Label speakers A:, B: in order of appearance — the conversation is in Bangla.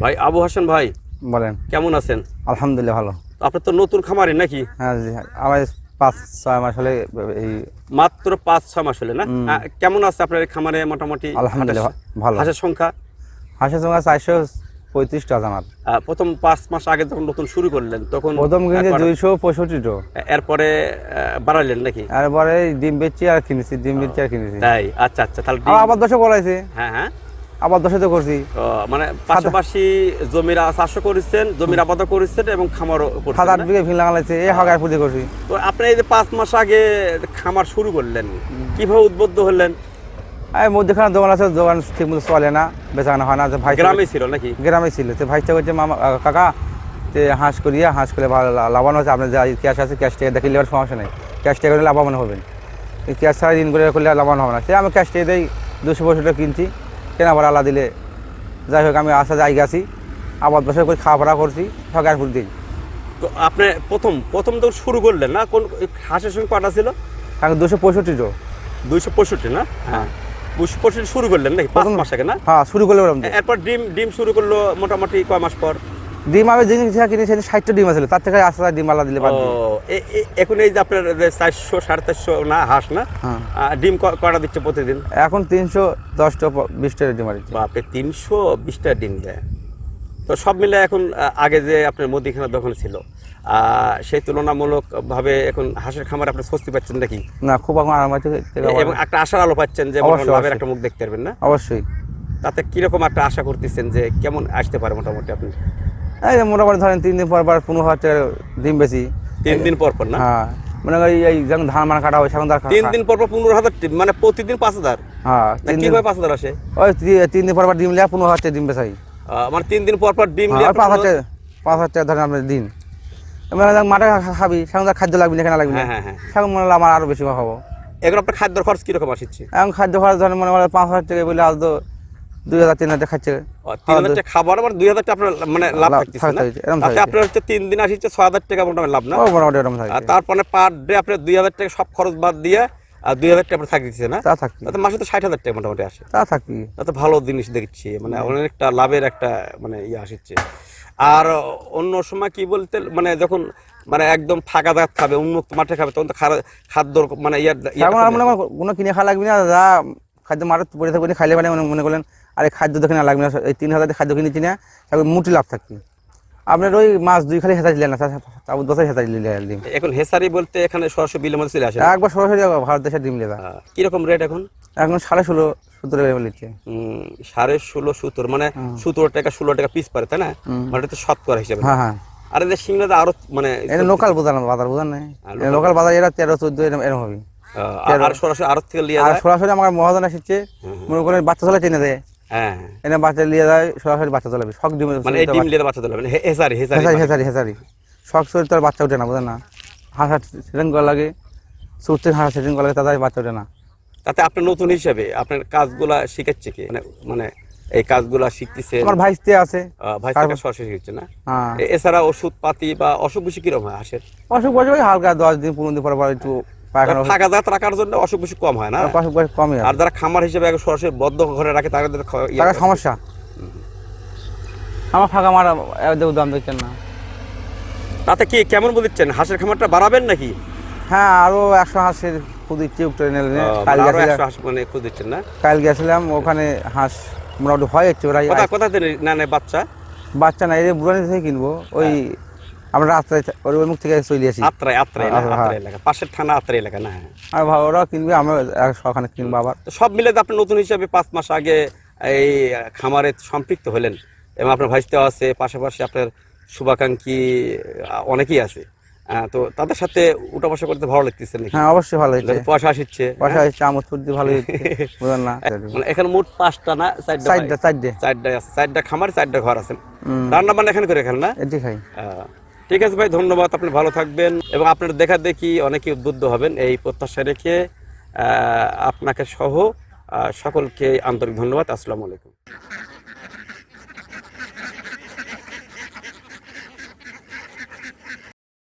A: ভাই আবু হাসান ভাই
B: বলেন।
A: কেমন আছেন?
B: আলহামদুলিল্লাহ ভালো।
A: আপনার তো নতুন খামারি নাকি?
B: হ্যাঁ জি আমার পাঁচ ছয় মাস হলে এই
A: মাত্র পাঁচ ছয় মাস হলে না? কেমন আছে আপনার খামারে মোটামুটি?
B: আলহামদুলিল্লাহ ভালো।
A: হাঁসের সংখ্যা?
B: হাঁসের সঙ্গে চারশো পঁয়ত্রিশটা আছে আমার।
A: প্রথম পাঁচ মাস আগে যখন নতুন শুরু করলেন তখন
B: প্রথম
A: একবার-
B: দুইশো পঁয়ষট্টিটো।
A: এরপরে আহ, বাড়াইলেন নাকি?
B: এরপরে ডিম বেচছি আর কিনেছি ডিম বেচছি আর কিনেছি।
A: তাই? আচ্ছা আচ্ছা তাহলে
B: আবার দশে করাইছি
A: হ্যাঁ হ্যাঁ।
B: আবার দশে করছি।
A: মানে পাশাপাশি জমির চাষও করেছেন জমির আবাদও করেছেন এবং খামারও
B: সাত আট? বিঘে ভিন লাগাইছে এই হাগার পুঁজি করছি।
A: তো আপনি এই যে পাঁচ মাস আগে খামার শুরু করলেন কীভাবে উদ্বুদ্ধ হলেন?
B: এই মধ্যখানে দোকান আছে দোকান ঠিক মতো চলে না বেচাকেনা হয় না যে ভাই
A: গ্রামে ছিল নাকি?
B: গ্রামে ছিল তো ভাইটা করছে মামা কাকা যে হাঁস করিয়ে হাঁস করে ভালো লাভবান হচ্ছে আপনার যা ক্যাশ আছে ক্যাশ টাকা দেখিলে সমস্যা নেই। ক্যাশ টাকা লাভবান হবেন। ক্যাশ ছাড়া ঋণ করে করলে লাভবান হবে না। সে আমি ক্যাশ টাকা দিই দুশো টাকা কিনছি। কেনা ভাড়া আলা দিলে? যাই হোক আমি আসা যাই গেছি আবার বসে করে খাওয়া ভাড়া করছি সব দিন।
A: তো আপনি প্রথম প্রথম তো শুরু করলেন না? কোন হাঁসের সঙ্গে কটা ছিল?
B: কারণ দুশো পঁয়ষট্টি তো
A: দুশো পঁয়ষট্টি না? হ্যাঁ। দুশো পঁয়ষট্টি শুরু করলেন নাকি? পাঁচ
B: প্রথম-
A: মাস আগে না?
B: হ্যাঁ শুরু
A: করলাম। এরপর ডিম ডিম শুরু করল মোটামুটি কয় মাস পর?
B: ডিম আমি জিনিস যা কিনেছি ষাটটা ডিম আছে তার থেকে ডিম আলা দিলে
A: এখন এই যে আপনার যে চারশো সাড়ে চারশো না হাঁস না
B: হ্যাঁ।
A: ডিম কটা দিচ্ছে প্রতিদিন?
B: এখন তিনশো দশটা প- বিশটা ডিম আর দিচ্ছে।
A: বাপরে তিনশো বিশটা ডিম দেয়। তো সব মিলে এখন আগে যে আপনার দোকান ছিল সেই তুলনামূলক ভাবে এখন হাঁসের খামার আপনি স্বস্তি পাচ্ছেন নাকি?
B: না খুব এখন আরাম আছে।
A: এবং একটা আশার আলো পাচ্ছেন যে লাভের একটা মুখ দেখতে পারবেন না?
B: অবশ্যই।
A: তাতে কীরকম একটা আশা করতেছেন যে কেমন আসতে পারে মোটামুটি আপনি?
B: মোটামুটি ধরেন তিন দিন পর পর পনেরো হাজার টাকার ডিম বেশি।
A: তিন দিন পর পর না?
B: হ্যাঁ। মনে এই যেমন ধান মান কাটা হয় সেখন
A: তিন দিন পর পর পনেরো হাজার মানে প্রতিদিন পাঁচ হাজার?
B: হ্যাঁ
A: কীভাবে পাঁচ হাজার আসে?
B: ওই তিন দিন পর পর ডিম লিয়া পনেরো হাজার টাকা ডিম বেচাই।
A: মানে তিন দিন পর পর ডিম
B: হ্যাঁ,
A: দিয়ে
B: ওই পাঁচ হাজার টাকা পাঁচ হাজার টাকা ধরেন আপনার দিন। ধরেন মাঠে খাবি সেখন খাদ্য লাগবে না কেনা লাগবে না।
A: হ্যাঁ হ্যাঁ হ্যাঁ।
B: সেখন মনে আমার আরও বেশি খাব।
A: এগুলো আপনার খাদ্য খরচ কীরকম আসছে?
B: এখন খাদ্য খরচ ধরেন মনে হয় পাঁচ হাজার টাকা বলে আজ তো দুই হাজার তিন হাজার টাকা খাচ্ছে
A: তিন হাজার টাকা খাবার আবার দুই হাজার টাকা আপনার মানে লাভ
B: লাভ
A: থাকতেছে না? তাতে আপনার হচ্ছে তিন দিন আসছে ছয় হাজার টাকা মোটামুটি লাভ না?
B: মোটামুটি এরকম থাকে
A: আর তারপরে পার ডে আপনার দুই হাজার টাকা সব খরচ বাদ দিয়ে আর দুই হাজার টাকা আপনার না?
B: তা থাকবি
A: তাতে মাসে তো ষাট হাজার টাকা মোটামুটি আসে।
B: তা থাকবি।
A: তাতে ভালো জিনিস দেখছি মানে অনেকটা লাভের একটা মানে ইয়ে আসছে আর অন্য সময় কি বলতে মানে যখন মানে একদম ফাঁকা দাঁত খাবে উন্মুক্ত মাঠে খাবে তখন তো খাদ্যর মানে ইয়ার
B: কোনো কিনে খাওয়া লাগবে না যা খাদ্য মাঠে পড়ে থাকবে খাইলে মানে মনে- মনে করলেন আরে খাদ্য দেখে না লাগবে না। এই তিন হাজার খাদ্য কিনেছি না তারপর মুটি লাভ থাকবে। আপনার ওই মাছ দুই খালি হেঁচা দিলেন না তারপর দশই হেঁচা দিলে
A: এখন হেসারি বলতে এখানে সরাসরি বিলের মধ্যে চলে আসে
B: একবার সরাসরি ভারত দেশের ডিম লেদা
A: আহ, কীরকম রেট এখন?
B: এখন সাড়ে ষোলো সতেরো টাকা লিখছে
A: সাড়ে ষোলো সত্তর মানে সতেরো টাকা ষোলো টাকা পিস পারে তাই না? মানে এটা শতকরা হিসেবে।
B: হ্যাঁ হ্যাঁ।
A: আর এদের সিংড়াতে আরও মানে
B: এটা লোকাল বাজার না বাজার বোঝার নেই। লোকাল বাজার। এরা তেরো চোদ্দ এরকম হবে।
A: আর- সরাসরি আরও থেকে লিয়ে
B: আর সরাসরি আমার মহাজন এসেছে মনে করেন বাচ্চা চলে চেনে দেয়।
A: হ্যাঁ।
B: এনে বাচ্চা নিয়ে যায় সরাসরি বাচ্চা চলাবে শখ ডিম
A: মানে এই ডিম লিয়ে বাচ্চা মানে হেসারি হেসারি
B: হেসারি হেসারি হেসারি। শখ শরীর তো আর বাচ্চা ওঠে না না? হাঁস হাঁস সেটিং করা লাগে সুতির হাঁস সেটিং করা লাগে তাদের বাচ্চা ওঠে না।
A: তাতে আপনি নতুন হিসাবে আপনার কাজগুলা শিখাচ্ছে কি? মানে মানে এই কাজগুলা শিখতেছে?
B: আমার ভাইস্তে আছে।
A: ভাই সরাসরি শিখছে না?
B: হ্যাঁ।
A: এছাড়া ওষুধ পাতি বা অসুখ বিসুখ কীরকম হয় হাঁসের?
B: অসুখ বসে হালকা দশ দিন পনেরো দিন পর একটু
A: ফাঁকা রাখার জন্য অসুখ বিসুখ কম হয় না?
B: অসুখ বসে কমই
A: আর যারা খামার হিসেবে সরাসরি বদ্ধ ঘরে রাখে তাদের ইয়ে।
B: সমস্যা। আমার ফাঁকা মারা দাম দেখছেন না।
A: তাতে কি কেমন বলছেন হাঁসের খামারটা বাড়াবেন নাকি?
B: হ্যাঁ আরও একশো হাঁসের খুদি টিউব ট্রেনে কাল
A: মানে
B: গেছিলাম।
A: হাঁস মানে খুঁজ দিচ্ছেন না?
B: কাল গেছিলাম ওখানে হাঁস মোটামুটি হয় একটু ওরা
A: কোথা কোথা না না বাচ্চা?
B: বাচ্চা নাই এই বুড়ানি থেকে কিনবো ওই আমরা ওর ওই মুখ থেকে চলে আসি। হ্যাঁ, হ্যাঁ।
A: আত্রাই এলাকা। পাশের থানা আত্রাই এলাকা না? হ্যাঁ
B: আর ওরাও কিনবে আমরা ওখানে কিনবো আবার।
A: সব মিলে আপনি নতুন হিসাবে পাঁচ মাস আগে এই খামারে সম্পৃক্ত হলেন এবং আপনার ভাইস্তেও আছে পাশাপাশি আপনার শুভাকাঙ্ক্ষী অনেকেই আছে। তো তাদের সাথে উঠা বসা করতে ভালো লাগতেছে নাকি?
B: হ্যাঁ অবশ্যই ভালো হয়েছে
A: পয়সা আসছে
B: পয়সা আসছে আমোদ ফুর্তি ভালো বুঝলেন না?
A: মানে এখানে মোট পাঁচটা না চারটা
B: চারটে চারটে।
A: চারটা আছে চারটা খামার চারটা ঘর আছে। রান্না বান্না এখানে করে এখানে না?
B: এটি খাই।
A: ঠিক আছে ভাই, ধন্যবাদ, আপনি ভালো থাকবেন এবং আপনার দেখা দেখি অনেকে উদ্বুদ্ধ হবেন এই প্রত্যাশা রেখে আপনাকে সহ সকলকে আন্তরিক ধন্যবাদ, আসসালামু আলাইকুম।